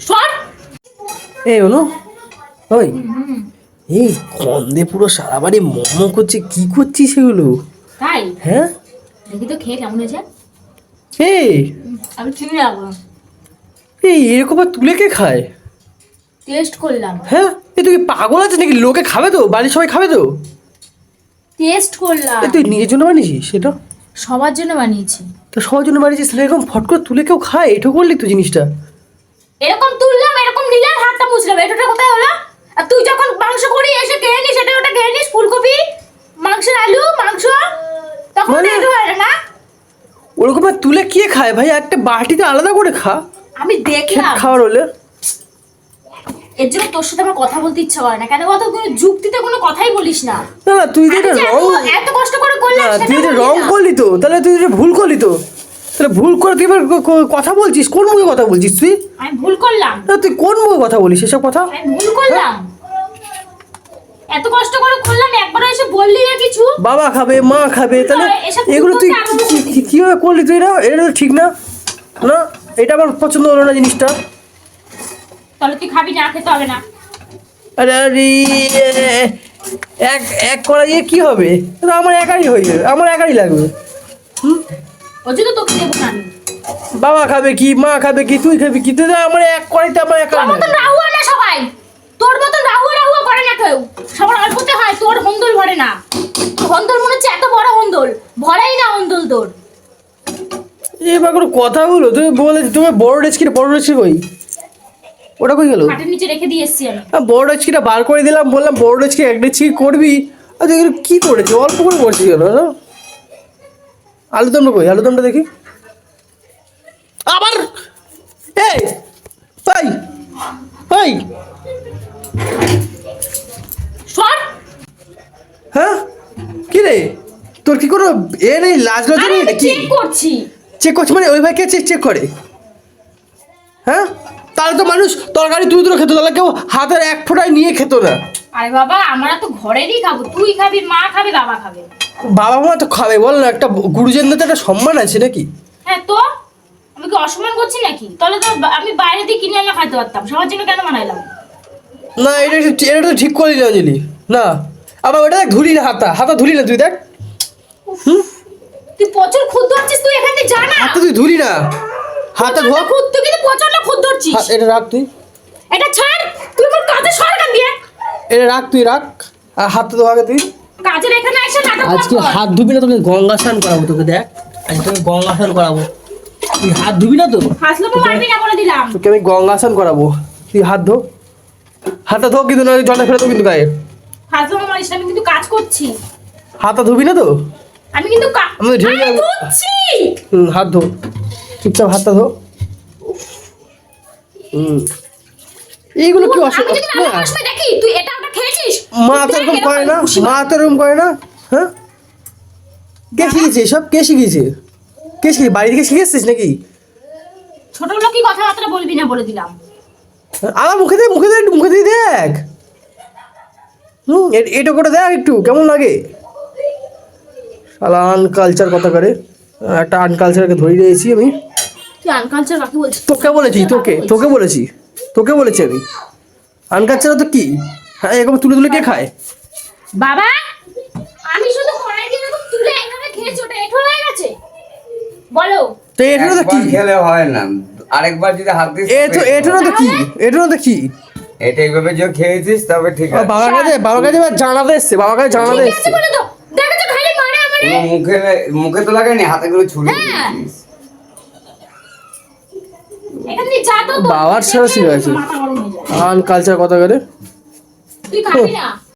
সর। এই হলো ওই। এই গন্ধে পুরো সারা বাড়ি মোমো করছে কি করছিস সেগুলো? তাই? হ্যাঁ? দেখি তো খেয়ে কেমন হয়েছে। এই। আমি চিনি রাখব। এই এরকম তুলে কে খায়? টেস্ট করলাম। হ্যাঁ? এ তুই কি পাগল আছে নাকি? লোকে খাবে তো? বাড়ির সবাই খাবে তো? টেস্ট করলাম। তুই নিজের জন্য বানিয়েছিস সেটা? সবার জন্য বানিয়েছি। তো সবার জন্য বানিয়েছিস? তাহলে এরকম ফট করে তুলে কেউ খায়? এঠো করলি তো জিনিসটা। এরকম তুললাম এরকম নিলে আর হাতটা মুছলাম। এটা কোথায় হলো? আর তুই যখন মাংস করি এসে খেয়ে নিস এটা ওটা খেয়ে নিস ফুলকপি মাংসের আলু মাংস তখন মানে- এটা হয় না ওরকম তুলে কে খায়? ভাই একটা বাটিতে আলাদা করে খা। আমি দেখলাম। খাওয়ার হলে। এর জন্য তোর সাথে আমার কথা বলতে ইচ্ছা করে না। কেন বলতো কোনো যুক্তিতে কোনো কথাই বলিস না। না তুই যে আমি রং এত- কষ্ট করে করলাম তুই যে বলিস রং। করলি তো? তাহলে তুই যে ভুল করলি তো? তাহলে ভুল করে তুই এবার কথা বলছিস? কোন মুখে কথা বলছিস তুই? আমি ভুল করলাম। না তুই কোন মুখে কথা বলিস এসব কথা? আমি ভুল করলাম। এত কষ্ট করে করলাম একবার এসে বললি না কিছু। বাবা খাবে মা খাবে তাহলে এগুলো তুই কীভাবে করলি তুই? এটা এটা তো ঠিক না। না এটা আমার পছন্দ হলো না জিনিসটা। তাহলে তুই খাবি না খেতে হবে না। আরে এক এক করা দিয়ে কি হবে? আমার একারই হয়ে যাবে আমার একারই লাগবে। বাবা খাবে কি মা খাবে কি তুই খাবি কি? তুই আমার এক কড়াইতে আমার একা রাহুয়া না সবাই। তোর মতন রাহুয়া রাহুয়া করে না কেউ। সবার অল্পতে হয় তোর হন্দল ভরে না। হন্দল মনে হচ্ছে এত বড় হন্দল ভরাই না হন্দল তোর। এবার কোনো কথা হলো? তুমি বলে তুমি বড় ডেচকিটা বড় ডেচকি কই ওটা কই গেল? খাটের নিচে রেখে দিয়ে এসছি আমি। হ্যাঁ, বড় ডেচকিটা বার করে দিলাম বললাম বড় ডেচকি এক ডেচকি করবি। আচ্ছা এগুলো কী করেছি? অল্প করে করছি কেন হ্যাঁ? আলুদমটা কই? আলুদমটা দেখি। আবার! এই তাই তাই। সর! হ্যাঁ? কি রে? তোর কি কোনো এ নেই লাজ লজ্জা নেই? চেক করছি। চেক করছে মানে ওই ভাইকে চেক চেক করে? হ্যাঁ? তাহলে তো মানুষ তরকারি তুই তুলে খেত তাহলে কেউ হাতের এক ফোঁটায় নিয়ে খেত না। আরে বাবা আমরা তো ঘরেরই খাব। তুই খাবি মা খাবে বাবা খাবে। বাবা মা তো খাবে বল না একটা গুরুজনদের তো একটা সম্মান আছে নাকি? হ্যাঁ তো? আমি কি অসম্মান করছি নাকি? তাহলে তো আমি বাইরে দিয়ে কিনে এনে খাইতে পারতাম সবার জন্য কেন বানাইলাম? না এটা একটু- এটা তো ঠিক করলি না অঞ্জলি। না। আবার ওটা দেখ ধুলি না হাতা। হাতা ধুলি না তুই দেখ। তুই প্রচুর খুদ ধরছিস তুই এখান থেকে যা না। হাতে তুই ধুলি না। হাতে ধোয়া খুদ কিন্তু প্রচণ্ড খুদ ধরছিস। হা- এটা রাখ তুই। এটা ছাড় তুই আমার কাজে সর এখান দিয়ে। এটা রাখ তুই রাখ। আর হাতে ধোয়াকে তুই। কাজের এখানে এসে নাটক আজকে। হাত ধুবি না তোকে গঙ্গা স্নান করাবো তোকে দেখ। আজকে তোকে গঙ্গা স্নান করাবো। তুই হাত ধুবি না তো? হাসলো তো মারবি না বলে দিলাম। তোকে আমি গঙ্গা স্নান করাবো। তুই হাত ধো। হাতটা ধো কিন্তু না জলে ফেলে তো কিন্তু গায়ে। হাসলো মারিস না, আমি কিন্তু কাজ করছি। হাতটা ধুবি না তো? আমি কিন্তু আমি আরে যাব। হাত ধো। চুপচাপ হাতটা ধো। হুম। এইগুলো কি আমি অসুখ দেখি তুই এটা ওটা খেয়েছিস? মা তো এরকম করে না? মা তো এরকম করে না? হ্যাঁ? কে শিখেছে সব কে শিখিয়েছে কে শিখে বাড়ি থেকে শিখে এসছিস নাকি? ছোট লোকই কথাবার্তা বলবি না বলে দিলাম। আমার মুখে দিয়ে মুখে একটু মুখে দিয়ে দেখ। হুম এটা করে দেখ একটু কেমন লাগে? শালা আনকালচার কথা করে। একটা আনকালচারকে ধরে দিয়েছি আমি। তুই আনকালচার কাকে বলছিস? তোকে বলেছি তোকে তোকে বলেছি তোকে বলেছি আমি। আনকালচার তো কি? হ্যাঁ এরকম তুলে তুলে কে খায়? বাবা আমি শুধু কড়াই দিয়ে এরকম তুলে এখানে খেয়েছি ওটা এঠো হয়ে গেছে। বলো। তো এটা তো কি? খেলে হয় না। আরেকবার যদি হাত দিস এ তো এটা তো কি? এটা তো কি? এটা এইভাবে যে খেয়েছিস তবে ঠিক আছে। বাবার কাছে বাবার কাছে এবার জানাতে এসছে বাবার কাছে জানাতে এসছে। বলে তো দেখো তো খালি মারে আমারে মুখে মুখে তো লাগায়নি হাতে করে ছুরি বাবার ঠিক আছে। আন আনকালচার কথা করে তুই খাবি না?